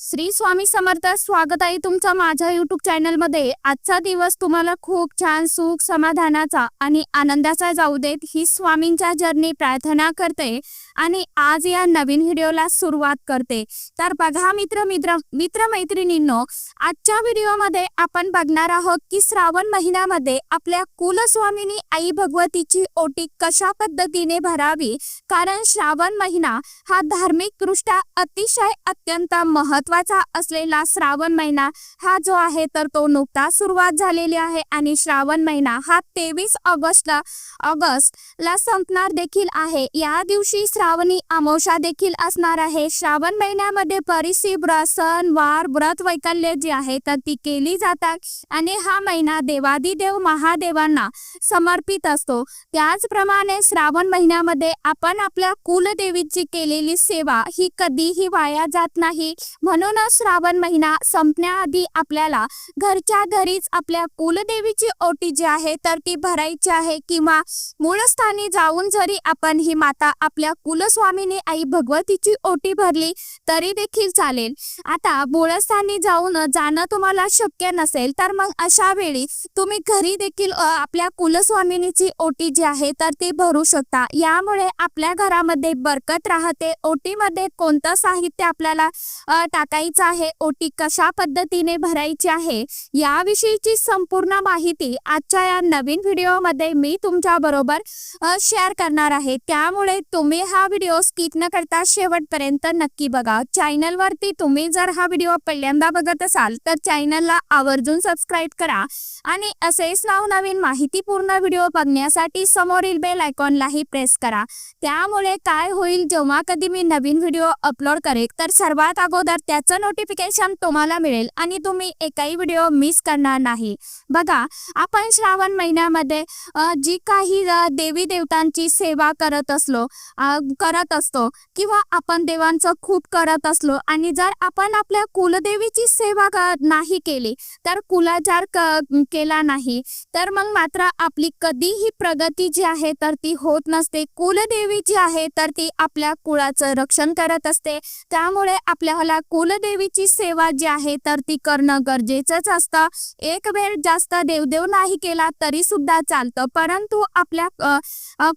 श्री स्वामी समर्थ स्वागत आहे तुमचं माझ्या युट्यूब चॅनलमध्ये आजचा दिवस तुम्हाला खूप छान सुख समाधानाचा आणि आनंदाचा जाऊ देत ही स्वामींच्या जर्नी प्रार्थना करते आणि आज या नवीन व्हिडिओला सुरुवात करते. तर बघा मित्र मित्र मित्र मैत्रिणींनो आजच्या व्हिडिओमध्ये आपण बघणार आहोत की श्रावण महिन्यामध्ये आपल्या कुलस्वामिनी आई भगवतीची ओटी कशा पद्धतीने भरावी? कारण श्रावण महिना हा धार्मिक दृष्ट्या अतिशय अत्यंत महत्त्वाचा असलेला श्रावण महिना हा जो आहे तर तो नुकताच सुरुवात झालेली आहे आणि श्रावण महिना हा तेवीस ऑगस्टला ऑगस्टला संपणार देखील आहे. या दिवशी श्रावणी अमावस्या देखील असणार आहे. श्रावण महिन्यामध्ये बरीचशी सण वार व्रत वैकल्य जी आहे तर ती केली जातात आणि हा महिना देवादिदेव महादेवांना समर्पित असतो. त्याचप्रमाणे श्रावण महिन्यामध्ये आपण आपल्या कुलदेवीची केलेली सेवा ही कधीही वाया जात नाही. म्हणूनच श्रावण महिना संपण्याआधी आपल्याला घरच्या घरीच आपल्या कुलदेवीची ओटी जी आहे तर ती भरायची आहे किंवा मूळस्थानी जाऊन जरी आपण ही माता आपल्या कुलस्वामीने आई भगवतीची ओटी भरली तरी देखील चालेल. आता मूळस्थानी जाऊन जाणं तुम्हाला शक्य नसेल तर मग अशा वेळी तुम्ही घरी देखील आपल्या कुलस्वामिनीची ओटी जी आहे तर ती भरू शकता. यामुळे आपल्या घरामध्ये बरकत राहते. ओटीमध्ये कोणतं साहित्य आपल्याला टाक टाकायचा आहे. ओटी कशा पद्धतीने भरायची आहे? याविषयीची संपूर्ण माहिती आजच्या या नवीन व्हिडिओमध्ये मी तुमच्या बरोबर शेअर करणार आहे. त्यामुळे तुम्ही हा व्हिडिओ स्किप न करता शेवटपर्यंत नक्की बघा. चॅनलवरती तुम्ही जर हा व्हिडिओ पहिल्यांदा बघत असाल तर चॅनलला आवर्जून सबस्क्राईब करा आणि असेच नवनवीन माहितीपूर्ण व्हिडिओ बघण्यासाठी समोरील बेल आयकॉनलाही प्रेस करा. त्यामुळे काय होईल जेव्हा कधी मी नवीन व्हिडिओ अपलोड करेल तर सर्वात अगोदर त्या त्याचं नोटिफिकेशन तुम्हाला मिळेल आणि तुम्ही एकही व्हिडिओ मिस करणार नाही. बघा आपण श्रावण महिन्यामध्ये जी काही देवी देवतांची सेवा करत असलो करत असतो किंवा आपण देवांचं खूप करत असलो आणि जर आपण आपल्या कुलदेवीची सेवा नाही केली तर कुलाचार केला नाही तर मग मात्र आपली कधीही प्रगती जी आहे तर ती होत नसते. कुलदेवी जी आहे तर ती आपल्या कुळाचं रक्षण करत असते. त्यामुळे आपल्याला कुल कुलदेवीची सेवा जी आहे तर ती करणं गरजेचंच असतं. एक वेळ जास्त देवदेव नाही केला तरी सुद्धा चालतं. परंतु आपल्या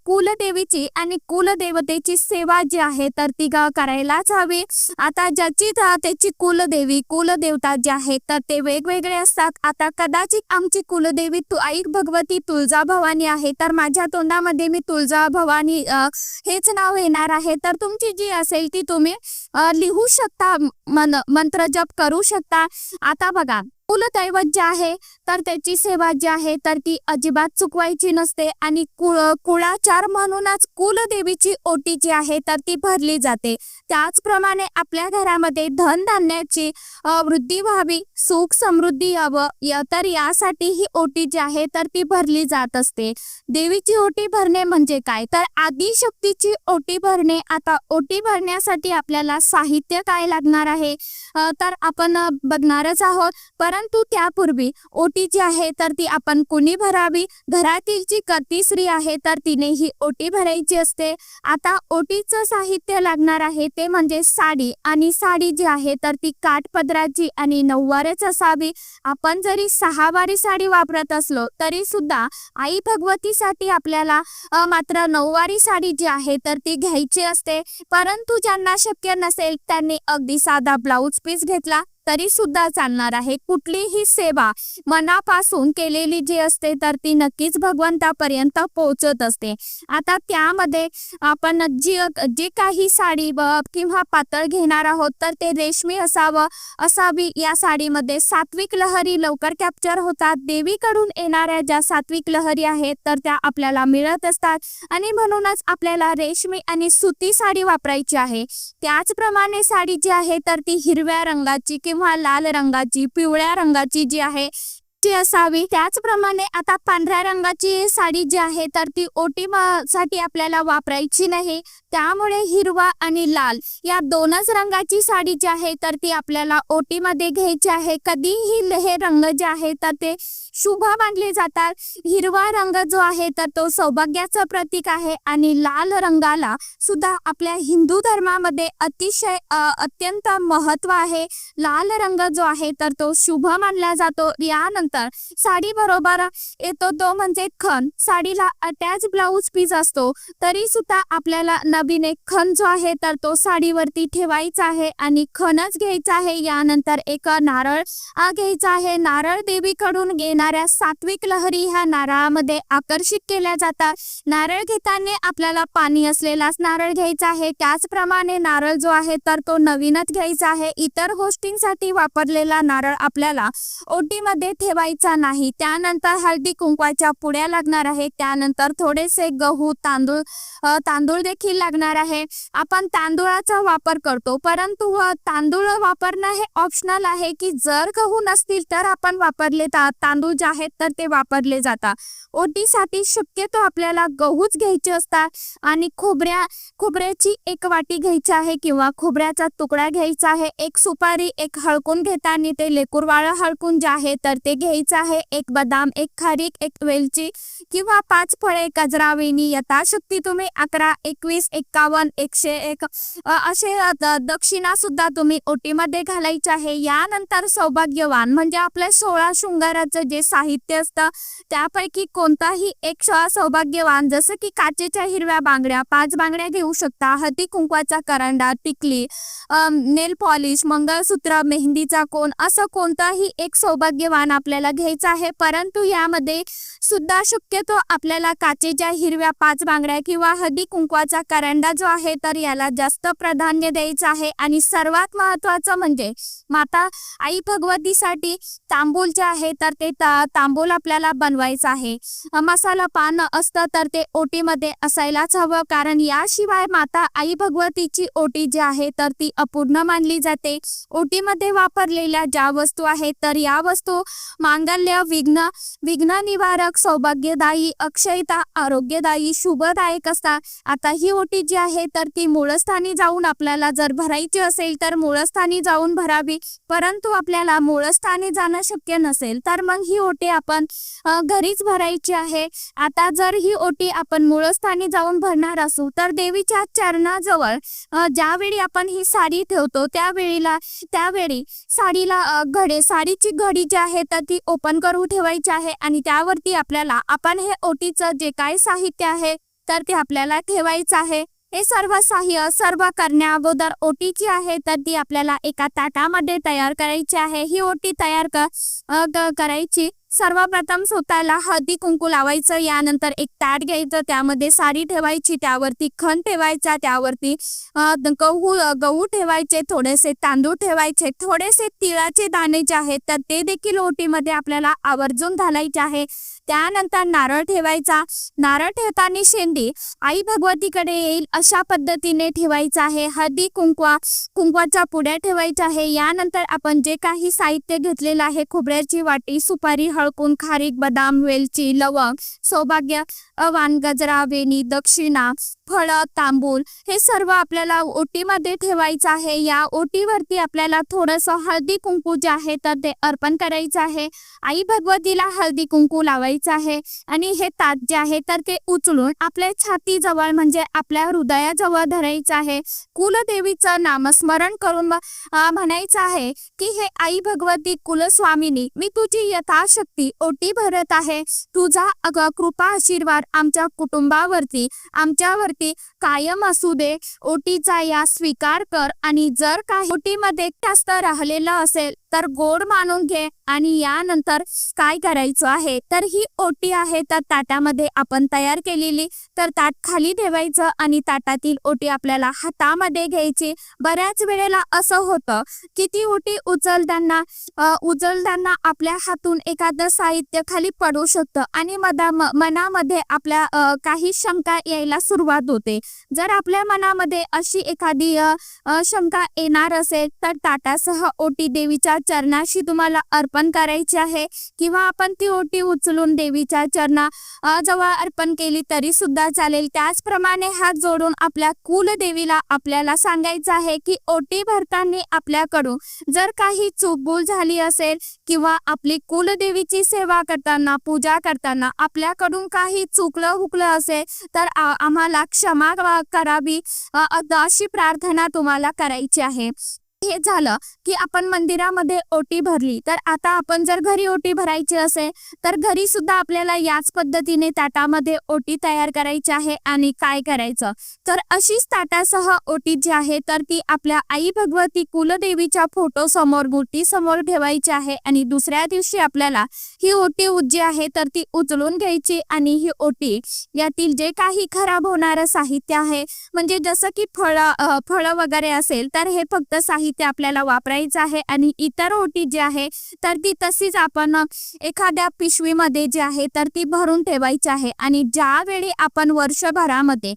कुलदेवीची आणि कुलदेवतेची सेवा जी आहे तर ती करायलाच हवी. आता ज्याची त्याची कुलदेवी कुलदेवता जी आहे तर ते वेगवेगळे असतात. आता कदाचित आमची कुलदेवी तू आई भगवती तुळजा भवानी आहे तर माझ्या तोंडामध्ये मी तुळजा भवानी हेच नाव येणार आहे. तर तुमची जी असेल ती तुम्ही लिहू शकता. मन मंत्र जप करू शकता. आता बघा कुलदैवत जे आहे तर त्याची सेवा जी आहे तर ती अजिबात चुकवायची नसते. आणि कुळ कुळाचार म्हणूनच कुलदेवीची ओटी जी आहे तर ती भरली जाते. त्याचप्रमाणे आपल्या घरामध्ये धनधान्याची वृद्धी व्हावी सुख समृद्धी यावं या तर यासाठी ही ओटी जी आहे तर ती भरली जात असते. देवीची ओटी भरणे म्हणजे काय? तर आदिशक्तीची ओटी भरणे. आता ओटी भरण्यासाठी आपल्याला साहित्य काय लागणार आहे? तर आपण बघणारच आहोत. परत परंतु त्यापूर्वी ओटी जी आहे तर ती आपण कुणी भरावी? घरातील जी कती स्त्री आहे तर तिने ही ओटी भरायची असते. आता ओटीचं साहित्य लागणार आहे ते म्हणजे साडी. आणि साडी जी आहे तर ती काठपदराची आणि नऊवारच असावी. आपण जरी सहावारी साडी वापरत असलो तरी सुद्धा आई भगवतीसाठी आपल्याला मात्र नऊवारी साडी जी आहे तर ती घ्यायची असते. परंतु ज्यांना शक्य नसेल त्यांनी अगदी साधा ब्लाऊज पीस घेतला. तरी सुद्धा चालणार आहे. कुठलीही सेवा मनापासून केलेली जी असते तर ती नक्कीच भगवंतापर्यंत पोहोचत असते. आता त्यामध्ये आपण जी जी काही साडी किंवा पातळ घेणार आहोत तर ते रेशमी असावं असावी. या साडीमध्ये सात्विक लहरी लवकर कॅप्चर होतात. देवीकडून येणाऱ्या ज्या सात्विक लहरी आहेत तर त्या आपल्याला मिळत असतात. आणि म्हणूनच आपल्याला रेशमी आणि सुती साडी वापरायची आहे. त्याचप्रमाणे साडी जी आहे तर ती हिरव्या रंगाची किंवा लाल रंगाची पिवळ्या रंगाची जी आहे ती असावी. त्याचप्रमाणे आता पांढऱ्या रंगाची साडी जी आहे तर ती ओटी साठी आपल्याला वापरायची नाही. त्यामुळे हिरवा आणि लाल या दोनच रंगाची साडी जी आहे तर ती आपल्याला ओटीमध्ये घ्यायची आहे. कधीही हे रंग जे आहे तर ते शुभ मानले जातात. हिरवा रंग जो आहे तर तो सौभाग्याचं प्रतीक आहे आणि लाल रंगाला सुद्धा आपल्या हिंदू धर्मामध्ये अतिशय अत्यंत महत्त्व आहे. लाल रंग जो आहे तर तो शुभ मानला जातो. यानंतर साडी बरोबर येतो तो म्हणजे खण. साडीला अटॅच ब्लाऊज पीस असतो. तरी सुद्धा आपल्याला नबीने खन खण जो आहे तर तो साडीवरती ठेवायचा आहे आणि खणच घ्यायचा आहे. यानंतर एक नारळ घ्यायचा आहे. नारळ देवीकडून येणाऱ्या सात्विक लहरी ह्या नारळामध्ये आकर्षित केल्या जातात. नारळ घेताना आपल्याला पाणी असलेलाच नारळ घ्यायचा आहे. त्याचप्रमाणे नारळ जो आहे तर तो नवीनच घ्यायचा आहे. इतर गोष्टींसाठी वापरलेला नारळ आपल्याला ओटीमध्ये ठेवायचा नाही. त्यानंतर हळदी कुंकवाच्या पुड्या लागणार आहे. त्यानंतर थोडेसे गहू तांदूळ तांदूळ देखील लागणार आहे. आपण तांदूळाचा वापर करतो परंतु तांदूळ वापरणं हे ऑप्शनल आहे की जर गहू नसतील तर आपण वापरले ता- तांदूळ जे आहेत तर ते वापरले जातात. ओटीसाठी शक्यतो आपल्याला गहूच घ्यायचे असतात आणि खोबऱ्या खोबऱ्याची एक वाटी घ्यायची आहे किंवा खोबऱ्याचा तुकडा घ्यायचा आहे. एक सुपारी एक हळकून घेताना ते लेकूरवाळ हळकून जे आहे तर ते घ्यायचं आहे. एक बदाम एक खारीक एक वेलची किंवा पाच फळे गजरा वेणी यथाशक्ती तुम्ही अकरा एकवीस एक्कावन्न एकशे एक असे दक्षिणा सुद्धा तुम्ही ओटीमध्ये घालायचे आहे. यानंतर सौभाग्यवान म्हणजे आपल्या सोळा शृंगाराचं जे साहित्य असतं त्यापैकी कोणताही एक सौभाग्यवान जसं की काचेच्या हिरव्या बांगड्या पाच बांगड्या घेऊ शकता. हती कुंकवाचा करंडा टिकली नेल पॉलिश मंगळसूत्र मेहंदीचा कोण असं कोणताही एक सौभाग्यवान आपल्याला घ्यायचं आहे. परंतु यामध्ये सुद्धा शक्यतो आपल्याला काचेच्या हिरव्या पाच बांगड्या किंवा हदी कुंकवाचा करंडा जो आहे तर याला जास्त प्राधान्य द्यायचं आहे. आणि सर्वात महत्वाचं म्हणजे माता आई भगवतीसाठी तांबूल जे आहे तर ते तांबूल आपल्याला बनवायचं आहे. मसाला पान असतं तर ते ओटीमध्ये असायलाच हवं. कारण याशिवाय माता आई भगवतीची ओटी जी आहे तर ती अपूर्ण मानली जाते. ओटीमध्ये वापरलेल्या ज्या वस्तू आहेत तर या वस्तू मांगल्य विघ्न विघ्न निवारक सौभाग्यदायी अक्षयता आरोग्यदायी शुभदायक असतात. आता ही ओटी जी आहे तर ती मूळस्थानी जाऊन आपल्याला जर भरायची असेल तर मूळस्थानी जाऊन भरावी. परंतु आपल्याला मूळस्थानी जाणं शक्य नसेल तर मग ही ओटी आपण घरीच भरायची आहे. आता जर ही ओटी आपण मूळस्थानी जाऊन भरणार असू तर देवीच्या चरणाजवळ ज्यावेळी आपण ही साडी ठेवतो त्यावेळीला त्यावेळी साडीला घडे साडीची घडी जी आहे तर ती ओपन करून ठेवायची आहे. आणि त्यावरती आपल्याला आपण हे ओटीचं जे काय साहित्य आहे तर ते आपल्याला ठेवायचं आहे. हे सर्व साह्य सर्व करण्या अगोदर ओटी जी आहे तर ती आपल्याला एका ताटामध्ये तयार करायची आहे. ही ओटी तयार करायची. सर्वप्रथम स्वतःला हळदी कुंकू लावायचं यानंतर एक ताट घ्यायचं त्यामध्ये साडी ठेवायची त्यावरती खण ठेवायचा त्यावरती गहू गहू ठेवायचे थोडेसे तांदूळ ठेवायचे थोडेसे तिळाचे दाणे जे आहेत तर ते देखील ओटीमध्ये आपल्याला आवर्जून घालायचे आहे. त्यानंतर नारळ ठेवायचा. नारळ ठेवताना शेंडी आई भगवतीकडे येईल अशा पद्धतीने ठेवायचं आहे. हळदी कुंकवा कुंकवाच्या पुड्या ठेवायच्या आहे. यानंतर आपण जे काही साहित्य घेतलेलं आहे खोबऱ्याची वाटी सुपारी हळकून खारीक बदाम वेलची लवंग सौभाग्य अवान गजरा वेणी दक्षिणा फळ तांबूल हे सर्व आपल्याला ओटीमध्ये ठेवायचं आहे. या ओटीवरती आपल्याला थोडंसं हळदी कुंकू जे आहे तर ते अर्पण करायचं आहे. आई भगवतीला हळदी कुंकू लावायचं आहे आणि हे ताट जे आहे तर ते उचलून आपल्या छातीजवळ म्हणजे आपल्या हृदयाजवळ धरायचं आहे. कुलदेवीचं नामस्मरण करून म्हणायचं आहे की हे आई भगवती कुलस्वामिनी मी तुझी यथाशक्ती ओटी भरत आहे. तुझा अग कृपा आशीर्वाद आमच्या कुटुंबावरती आमच्यावरती कायम असू दे. ओटीचा या स्वीकार कर आणि जर काही ओटीमध्ये जास्त राहिलेलं असेल तर गोड मानून घे आणि यानंतर काय करायचं आहे? तर ही ओटी आहे तर ताटामध्ये आपण तयार केलेली. तर ताट खाली ठेवायचं आणि ताटातील ओटी आपल्याला हातामध्ये घ्यायची. बऱ्याच वेळेला असं होतं की ती ओटी उचलताना उचलताना आपल्या हातून एखादं साहित्य खाली पडू शकतं आणि मदा मनामध्ये आपल्या काही शंका यायला सुरुवात होते. जर आपल्या मनामध्ये अशी एखादी शंका येणार असेल तर ताटासह ओटी देवीच्या चरणाशी तुम्हाला अर्पण करायची आहे किंवा आपण ती ओटी उचलून देवीच्या चरणा जवळ अर्पण केली तरी सुद्धा चालेल. त्याचप्रमाणे हात जोडून आपल्या कुलदेवीला आपल्याला सांगायचं आहे की ओटी भरताना आपल्याकडून जर काही चूकभूल झाली असेल किंवा आपली कुलदेवीची सेवा करताना पूजा करताना आपल्याकडून काही चुकलं हुकलं असेल तर आम्हाला क्षमा करावी. अशी प्रार्थना तुम्हाला करायची आहे. हे झालं की आपण मंदिरामध्ये ओटी भरली. तर आता आपण जर घरी ओटी भरायची असेल तर घरी सुद्धा आपल्याला याच पद्धतीने ताटामध्ये ओटी तयार करायची आहे आणि काय करायचं? तर अशीच ताटासह ओटी जी आहे तर ती आपल्या आई भगवती कुलदेवीच्या फोटो समोर मूर्ती समोर ठेवायची आहे आणि दुसऱ्या दिवशी आपल्याला ही ओटी उ- जी आहे तर ती उचलून घ्यायची आणि ही ओटी यातील जे काही खराब होणारं साहित्य आहे म्हणजे जसं की फळ फळं वगैरे असेल तर हे फक्त साहित्य आपल्याला वापरायचं आहे आणि इतर ओटी जी आहे तर ती तशीच आपण एखाद्या पिशवीमध्ये जी आहे तर ती भरून ठेवायची आहे. आणि ज्यावेळी आपण वर्षभरामध्ये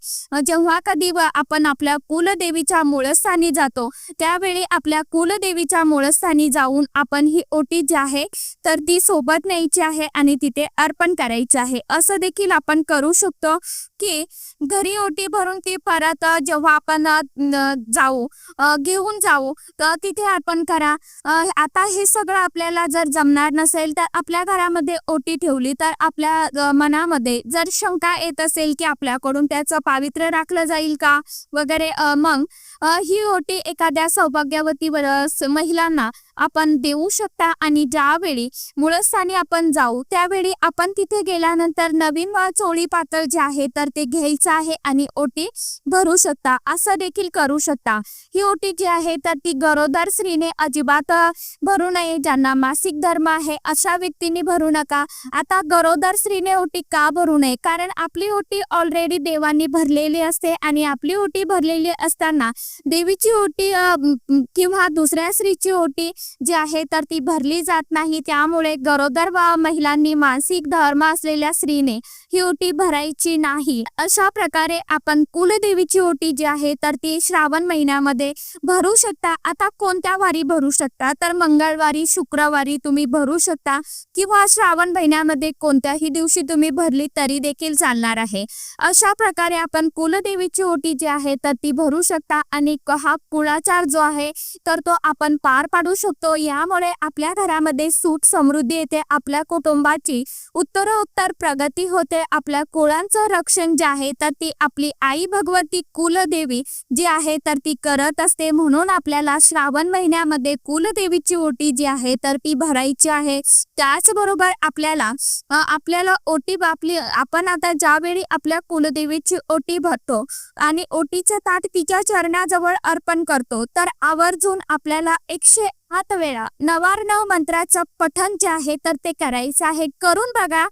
जेव्हा कधी आपण आपल्या कुलदेवीच्या मूळस्थानी जातो त्यावेळी आपल्या कुलदेवीच्या मूळस्थानी जाऊन आपण ही ओटी जी आहे तर ती सोबत न्यायची आहे आणि तिथे अर्पण करायची आहे. असं देखील आपण करू शकतो. की घरी ओटी भरून ती परत जेव्हा आपण जाऊ घेऊन जाऊ तर तिथे अर्पण करा. आता हे सगळं आपल्याला जर जमणार नसेल तर आपल्या घरामध्ये ओटी ठेवली तर आपल्या मनामध्ये जर शंका येत असेल की आपल्याकडून त्याचं पावित्र्य राखलं जाईल का? वगैरे मग ही ओटी एखाद्या सौभाग्यवती महिलांना आपण देऊ शकता आणि ज्यावेळी मूळस्थानी आपण जाऊ त्यावेळी आपण तिथे गेल्यानंतर नवीन चोळी पातळ जे आहे तर ते घ्यायचं आहे आणि ओटी भरू शकता. असं देखील करू शकता. ही ओटी जी आहे तर ती गरोदर स्त्रीने अजिबात भरू नये ज्यांना मासिक धर्म आहे अशा व्यक्तींनी भरू नका. आता गरोदर स्त्रीने ओटी का भरू नये? कारण आपली ओटी ऑलरेडी देवांनी भरलेली असते आणि आपली ओटी भरलेली असताना देवीची ओटी किंवा दुसऱ्या स्त्रीची ओटी जी आहे तर ती भरली जात नाही. त्यामुळे गरोदर महिलांनी मानसिक धर्म असलेल्या स्त्रीने ही ओटी भरायची नाही. अशा प्रकारे आपण कुलदेवीची ओटी जी आहे तर ती श्रावण महिन्यामध्ये भरू शकता. आता कोणत्या वारी भरू शकता? तर मंगळवारी शुक्रवारी तुम्ही भरू शकता किंवा श्रावण महिन्यामध्ये कोणत्याही दिवशी तुम्ही भरली तरी देखील चालणार आहे. अशा प्रकारे आपण कुलदेवीची ओटी जी आहे तर ती भरू शकता. आणि हा कुळाचार जो आहे तर तो आपण पार पाडू शकतो. यामुळे आपल्या घरामध्ये सुख समृद्धी येते. आपल्या कुटुंबाची उत्तरोत्तर प्रगती होते. आपल्या कुळांचं रक्षण जे आहे तर ती आपली आई भगवती कुलदेवी जी आहे तर ती करत असते. म्हणून आपल्याला श्रावण महिन्यामध्ये कुलदेवीची ओटी जी आहे तर ती भरायची आहे. त्याचबरोबर आपल्याला आपल्याला ओटी आपली आपण आता ज्यावेळी आपल्या कुलदेवीची ओटी भरतो आणि ओटीचं ताट तिच्या चरणाजवळ अर्पण करतो तर आवर्जून आपल्याला एकशे हात वेळा. नवार्णव मंत्राचं पठन जे आहे तर ते करायचं आहे. करून बघा.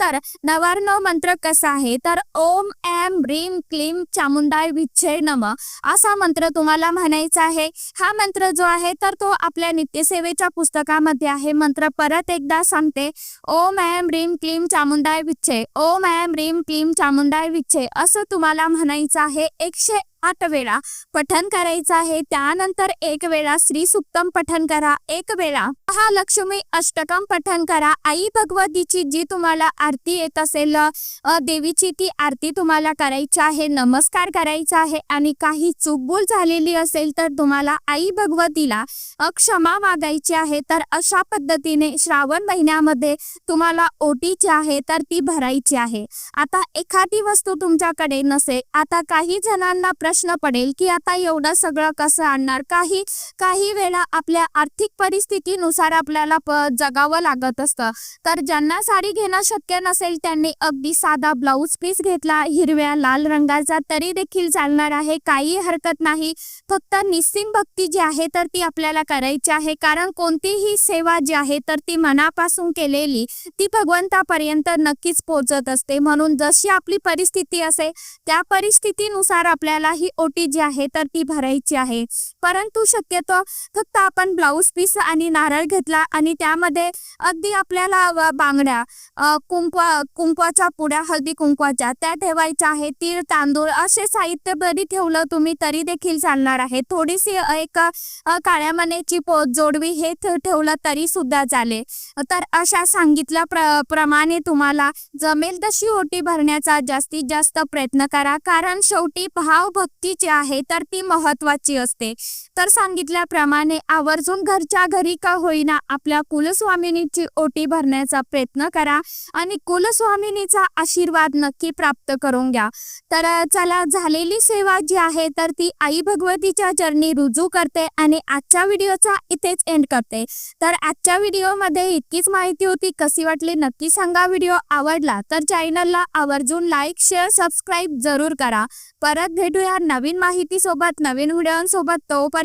तर नवार्णव मंत्र कसा आहे? तर ओम एम ह्रीम क्लीम चामुंडाय विच्छे नम असा मंत्र तुम्हाला म्हणायचा आहे. हा मंत्र जो आहे तर तो आपल्या नित्यसेवेच्या पुस्तकामध्ये आहे. मंत्र परत एकदा सांगते. ओम ऐम ह्रीम क्लीम चामुंडाय विच्छे ओम ऐम ह्रीम क्लीम चामुंडाय विच्छे असं तुम्हाला म्हणायचं आहे. एकशे आठ वेळा पठन करायचं आहे. त्यानंतर एक वेळा श्री सुक्तम पठन करा. एक वेळा महालक्ष्मी अष्टकम पठन करा. आई भगवतीची जी तुम्हाला आरती येत असेल देवीची ती आरती तुम्हाला करायची आहे नमस्कार करायचा आहे आणि काही चूकभूल झालेली असेल तर तुम्हाला आई भगवतीला क्षमा मागायची आहे. तर अशा पद्धतीने श्रावण महिन्यामध्ये तुम्हाला ओटीची आहे तर ती भरायची आहे. आता एखादी वस्तू तुमच्याकडे नसेल. आता काही जणांना प्रश्न प्रश्न पडेल की आता एवढं सगळं कसं आणणार? काही काही वेळा आपल्या आर्थिक परिस्थितीनुसार आपल्याला जगावं लागत असतं. तर ज्यांना साडी घेणं शक्य नसेल त्यांनी अगदी साधा ब्लाऊज पीस घेतला हिरव्या लाल रंगाचा तरी देखील चालणार आहे. काही हरकत नाही. फक्त निस्सिम भक्ती जी आहे तर ती आपल्याला करायची आहे. कारण कोणतीही सेवा जी आहे तर ती मनापासून केलेली ती भगवंतापर्यंत नक्कीच पोहोचत असते. म्हणून जशी आपली परिस्थिती असेल त्या परिस्थितीनुसार आपल्याला ही ओटी जी आहे तर ती भरायची आहे. परंतु शक्यतो फक्त आपण ब्लाऊज पीस आणि नारळ घेतला आणि त्यामध्ये अगदी आपल्याला बांगड्या अ, कुंकवा कुंकवाच्या पुड्या हळदी कुंकवाच्या त्या ठेवायच्या आहे तीळ तांदूळ असे साहित्य जरी ठेवलं तुम्ही तरी देखील चालणार आहे. थोडीशी एक काळ्या मण्याची पो जोडवी हे ठेवलं तरी सुद्धा चालेल. तर अशा सांगितल्या प्र प्रमाणे तुम्हाला जमेल तशी ओटी भरण्याचा जास्तीत जास्त प्रयत्न करा. कारण शेवटी भाव वृत्तीची जी आहे तर ती महत्वाची असते. तर सांगितल्याप्रमाणे आवर्जून घरच्या घरी का होईना आपल्या कुलस्वामिनीची ओटी भरण्याचा प्रयत्न करा आणि कुलस्वामिनीचा आशीर्वाद नक्की प्राप्त करून घ्या. तर चला झालेली सेवा जी आहे तर ती आई भगवतीच्या चरणी रुजू करते आणि आजच्या व्हिडिओचा इथेच एंड करते. तर आजच्या व्हिडिओमध्ये इतकीच माहिती होती कशी वाटली नक्की सांगा. व्हिडिओ आवडला तर चॅनलला आवर्जून लाईक शेअर सबस्क्राईब जरूर करा. परत भेटूया नवीन माहिती सोबत नवीन व्हिडिओसोबत. तोपर्यंत